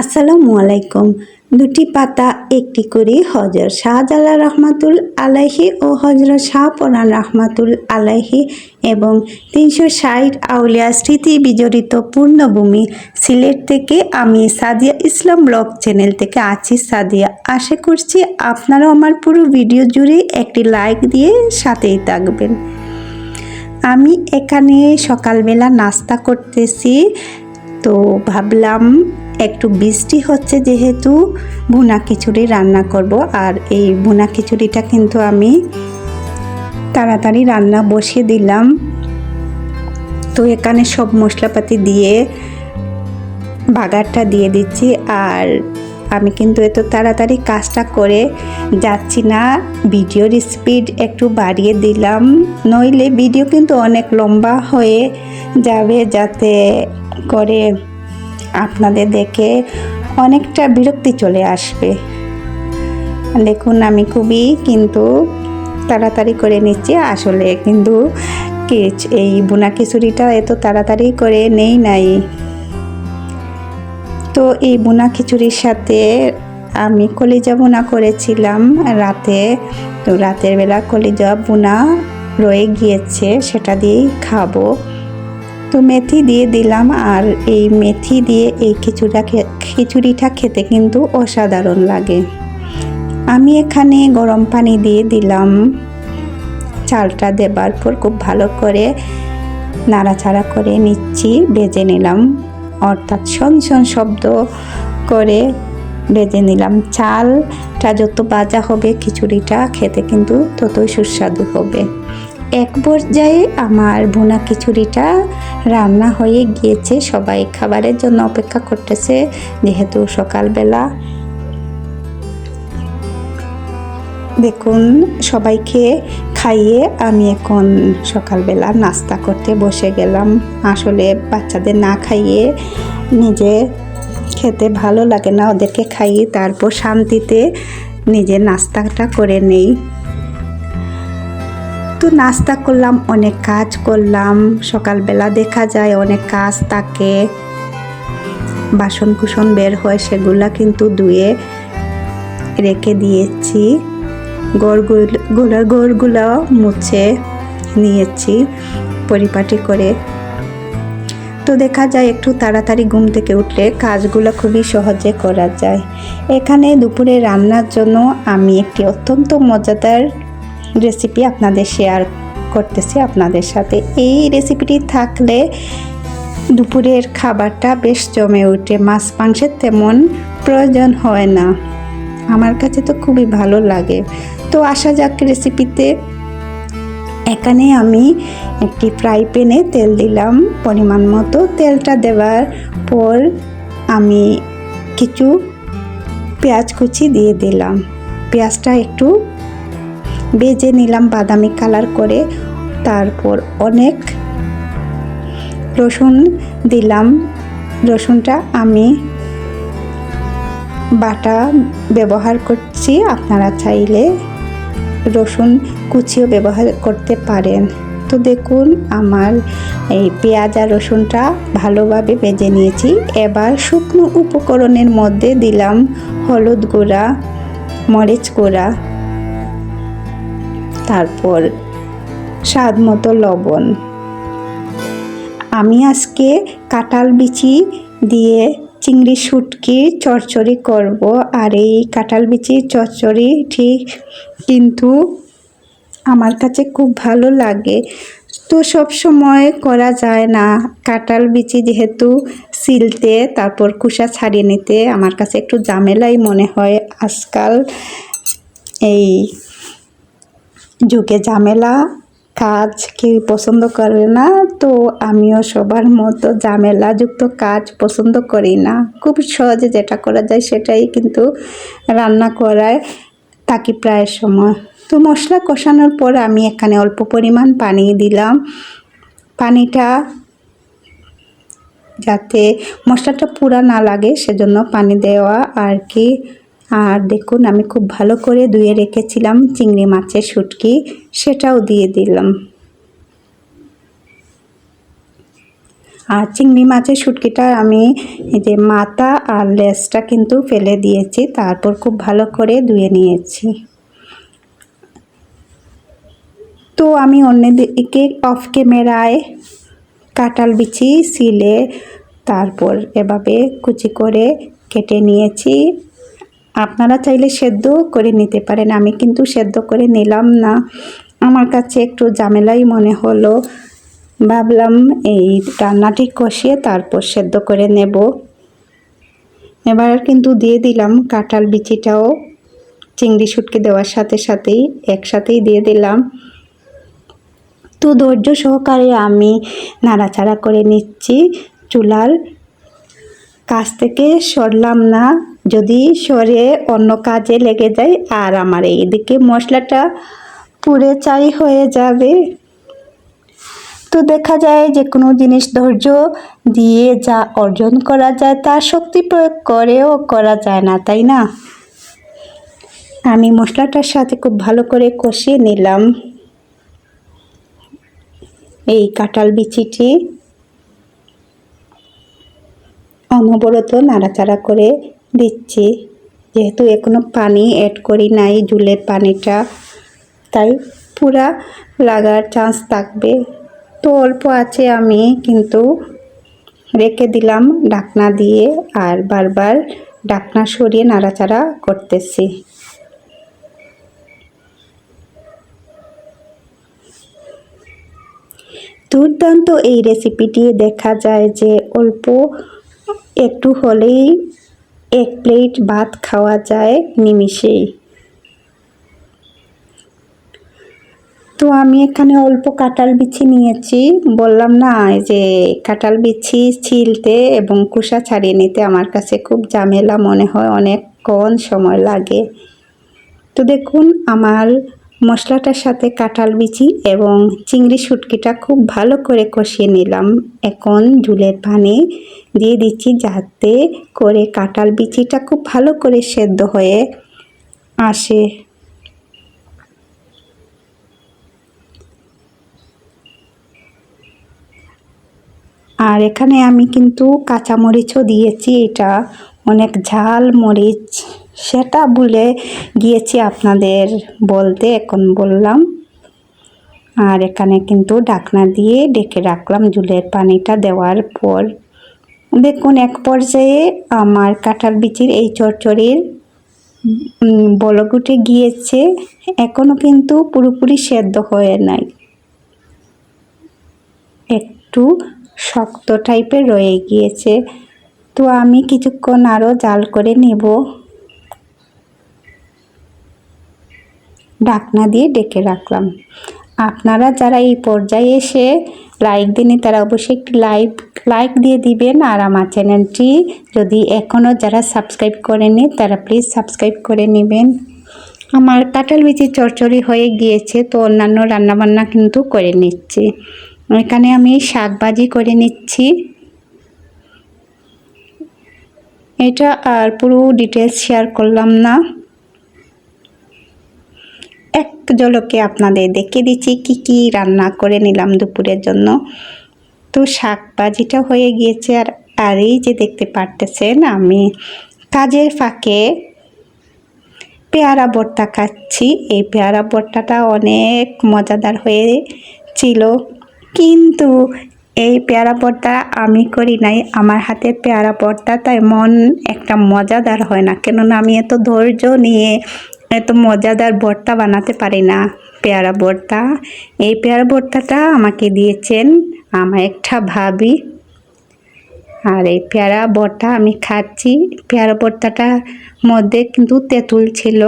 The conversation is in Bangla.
আসসালামু আলাইকুম। দুটি পাতা, একটি করে হজরত শাহজালাল রহমাতুল আলাইহি ও হজরত শাহপরান রহমাতুল আলাইহি এবং তিনশো ষাট আউলিয়া স্মৃতি বিজড়িত পূর্ণভূমি সিলেট থেকে আমি সাদিয়া ইসলাম ব্লগ চ্যানেল থেকে আছি সাদিয়া। আশা করছি আপনারাও আমার পুরো ভিডিও জুড়ে একটি লাইক দিয়ে সাথেই থাকবেন। আমি এখানে সকালবেলা নাস্তা করতেছি, তো ভাবলাম একটু বৃষ্টি হচ্ছে যেহেতু ভুনা খিচুড়ি রান্না করব, আর এই ভুনা খিচুড়িটা কিন্তু আমি তাড়াতাড়ি রান্না বসিয়ে দিলাম। তো এখানে সব মশলাপাতি দিয়ে বাগারটা দিয়ে দিচ্ছি, আর আমি কিন্তু এত তাড়াতাড়ি কাজটা করে যাচ্ছি না। ভিডিওর স্পিড একটু বাড়িয়ে দিলাম, নইলে ভিডিও কিন্তু অনেক লম্বা হয়ে যাবে যাতে করে আপনাদের দেখে অনেকটা বিরক্তি চলে আসবে। দেখুন, আমি খুবই কিন্তু তাড়াতাড়ি করে নিচ্ছি। আসলে কিন্তু এই বুনা খিচুড়িটা এত তাড়াতাড়ি করে নেই নাই। তো এই বুনা খিচুড়ির সাথে আমি কলিজা বোনা করেছিলাম রাতে। তো রাতের বেলা কলিজা বোনা রয়ে গিয়েছে, সেটা দিয়েই খাব। তো মেথি দিয়ে দিলাম আর এই মেথি দিয়ে এই খিচুড়া খিচুড়িটা খেতে কিন্তু অসাধারণ লাগে। আমি এখানে গরম পানি দিয়ে দিলাম। চালটা দেবার পর খুব ভালো করে নাড়াচাড়া করে নিচ্ছি, ভেজে নিলাম। অর্থাৎ শন শব্দ করে ভেজে নিলাম। চালটা যত বাজা হবে খিচুড়িটা খেতে কিন্তু ততই সুস্বাদু হবে। এক পর্যায়ে আমার ভুনা খিচুড়িটা রান্না হয়ে গিয়েছে। সবাই খাবারের জন্য অপেক্ষা করতেছে, যেহেতু সকালবেলা। দেখুন, সবাইকে খাইয়ে আমি এখন সকালবেলা নাস্তা করতে বসে গেলাম। আসলে বাচ্চাদের না খাইয়ে নিজে খেতে ভালো লাগে না। ওদেরকে খাইয়ে তারপর শান্তিতে নিজে নাস্তাটা করে নেই। তো নাস্তা করলাম, অনেক কাজ করলাম, সকালবেলা দেখা যায় অনেক কাজ থাকে বাসন কুসন বের হয়, সেগুলা কিন্তু ধুয়ে রেখে দিয়েছি। গড়গুলো গড়গুলো মুছে নিয়েছি, পরিপাটি করে। তো দেখা যায় একটু তাড়াতাড়ি ঘুম থেকে উঠলে কাজগুলো খুবই সহজে করা যায়। এখানে দুপুরে রান্নার জন্য আমি একটি অত্যন্ত মজাদার রেসিপি আপনাদের শেয়ার করতেছি আপনাদের সাথে। এই রেসিপিটি থাকলে দুপুরের খাবারটা বেশ জমে ওঠে, মাছ মাংসের তেমন প্রয়োজন হয় না। আমার কাছে তো খুবই ভালো লাগে। তো আসা যাক রেসিপিতে এখানে আমি একটি ফ্রাই প্যানে তেল দিলাম পরিমাণ মতো। তেলটা দেওয়ার পর আমি কিছু পেঁয়াজ কুচি দিয়ে দিলাম। পেঁয়াজটা একটু বেজে নিলাম বাদামি কালার করে। তারপর অনেক রসুন দিলাম। রসুনটা আমি বাটা ব্যবহার করছি। আপনারা চাইলে রসুন কুচিও ব্যবহার করতে পারেন। তো দেখুন, আমার এই পেঁয়াজ আর রসুনটা ভালোভাবে ভেজে নিয়েছি। এবার শুকনো উপকরণের মধ্যে দিলাম হলুদ গুঁড়া, মরিচ গুঁড়া। তারপর স্বাদ মতো লবণ। আমি আজকে কাঁঠাল বিচি দিয়ে চিংড়ি শুটকি চচ্চড়ি করব আর এই কাঁঠাল বিচির চচ্চড়ি ঠিক কিন্তু আমার কাছে খুব ভালো লাগে। তো সব সময় করা যায় না। কাঁঠাল বিচি যেহেতু সিলতে, তারপর কুসা ছাড়িয়ে নিতে, আমার কাছে একটু ঝামেলাই মনে হয়। আজকাল এই যুগে ঝামেলা, কাজ কেউ পছন্দ করে না, তো আমিও সবার মতো ঝামেলাযুক্ত কাজ পছন্দ করি না। খুব সহজে যেটা করা যায় সেটাই কিন্তু রান্না করায় থাকি প্রায় সময়। তো মশলা কষানোর পর আমি এখানে অল্প পরিমাণ পানি দিলাম। পানিটা যাতে মশলাটা পুরা না লাগে, সেজন্য পানি দেওয়া আর কি আর দেখুন, আমি খুব ভালো করে ধুয়ে রেখেছিলাম চিংড়ি মাছের শুটকি, সেটাও দিয়ে দিলাম। আর চিংড়ি মাছের শুটকিটা আমি যে মাথা আর লেজটা কিন্তু ফেলে দিয়েছি, তারপর খুব ভালো করে ধুয়ে নিয়েছি। তো আমি অন্যদিকে অফ ক্যামেরায় কাঁঠাল বিছি সিলে তারপর এভাবে কুচি করে কেটে নিয়েছি। আপনারা চাইলে সেদ্ধ করে নিতে পারেন। আমি কিন্তু সেদ্ধ করে নিলাম না। আমার কাছে একটু ঝামেলাই মনে হলো। ভাবলাম এই রান্নাটি কষিয়ে তারপর সেদ্ধ করে নেব। এবার কিন্তু দিয়ে দিলাম কাঁঠাল বিচিটাও। চিংড়ি শুটকি দেওয়ার সাথে সাথেই একসাথেই দিয়ে দিলাম। তো ধৈর্য সহকারে আমি নাড়াচাড়া করে নিচ্ছি। চুলার কাছ থেকে সরলাম না। যদি সরে অন্য কাজে লেগে যায়, আর আমার এইদিকে মশলাটা পুড়ে চাই হয়ে যাবে। তো দেখা যায় যে কোনো জিনিস ধৈর্য দিয়ে যা অর্জন করা যায়, তা শক্তি প্রয়োগ করেও করা যায় না, তাই না? আমি মশলাটার সাথে খুব ভালো করে কষিয়ে নিলাম। এই কাঁঠাল বিচিটি অনবরত নাড়াচাড়া করে দিচ্ছি। যেহেতু এখনও পানি অ্যাড করি নাই, জুলের পানিটা। তাই পুরা লাগার চান্স থাকবে। তো অল্প আছে আমি, কিন্তু রেখে দিলাম ডাকনা দিয়ে আর বারবার ডাকনা সরিয়ে নাড়াচাড়া করতেছি। দুর্দান্ত এই রেসিপিটি দেখা যায় যে অল্প একটু হলেই এক প্লেট ভাত খাওয়া যায় নিমিষেই। তো আমি এখানে অল্প কাঁঠাল বিছি নিয়েছি। বললাম, না যে কাঁঠাল বিছি ছিলতে এবং কুসা ছাড়িয়ে নিতে আমার কাছে খুব ঝামেলা মনে হয়, অনেকক্ষণ সময় লাগে। তো দেখুন, আমার মশলাটার সাথে কাঁঠাল বিচি এবং চিংড়ি শুটকিটা খুব ভালো করে কষিয়ে নিলাম। এখন ঝুলের পানে দিয়ে দিচ্ছি যাতে করে কাঁঠাল বিচিটা খুব ভালো করে সেদ্ধ হয়ে আসে। আর এখানে আমি কিন্তু কাঁচামরিচও দিয়েছি, এটা অনেক ঝাল মরিচ। সেটা ভুলে গিয়েছি আপনাদের বলতে, এখন বললাম। আর এখানে কিন্তু ডাকনা দিয়ে ডেকে রাখলাম জুলের পানিটা দেওয়ার পর। দেখুন, এক পর্যায়ে আমার কাঁঠাল বিচির এই চরচড়ির বলগুটে গিয়েছে। এখনও কিন্তু পুরোপুরি সেদ্ধ হয়ে নাই। একটু শক্ত টাইপের রয়ে গিয়েছে। তো আমি কিছুক্ষণ আরও জাল করে নেব। ঢাকনা দিয়ে ডেকে রাখলাম। আপনারা যারা এই পর্যায়ে এসে লাইক দিনে তারা অবশ্যই একটি লাইক লাইক দিয়ে দিবেন। আর আমার চ্যানেলটি যদি এখনও যারা সাবস্ক্রাইব করেনি তারা প্লিজ সাবস্ক্রাইব করে নেবেন। আমার কাঁঠাল বিচি চরচড়ি হয়ে গিয়েছে, তো অন্যান্য রান্নাবান্না কিন্তু করে নিচ্ছি। এখানে আমি শাক ভাজি করে নিচ্ছি। এটা আর পুরো ডিটেলস শেয়ার করলাম না। জলকে আপনাদের দেখিয়ে দিচ্ছি, কি কি রান্না করে নিলাম দুপুরের জন্য। তো শাক ভাজিটা হয়ে গিয়েছে আর আর এই যে দেখতে পারতেছেন আমি, কাজের ফাঁকে পেয়ারা ভর্তা খাচ্ছি। এই পেয়ারা ভর্তাটা অনেক মজাদার হয়েছিল। কিন্তু এই পেয়ারা ভর্তা আমি করি নাই, আমার হাতের পেয়ারা ভর্তা তাই মন একটা মজাদার হয় না। কেননা আমি এত ধৈর্য নিয়ে এত মজাদার ভর্তা বানাতে পারি না, পেয়ারা ভর্তা। এই পেয়ারা ভর্তাটা আমাকে দিয়েছেন আমার একটা ভাবি। আর এই পেয়ারা ভর্তা আমি খাচ্ছি। পেয়ারা ভর্তাটার মধ্যে কিন্তু তেঁতুল ছিল।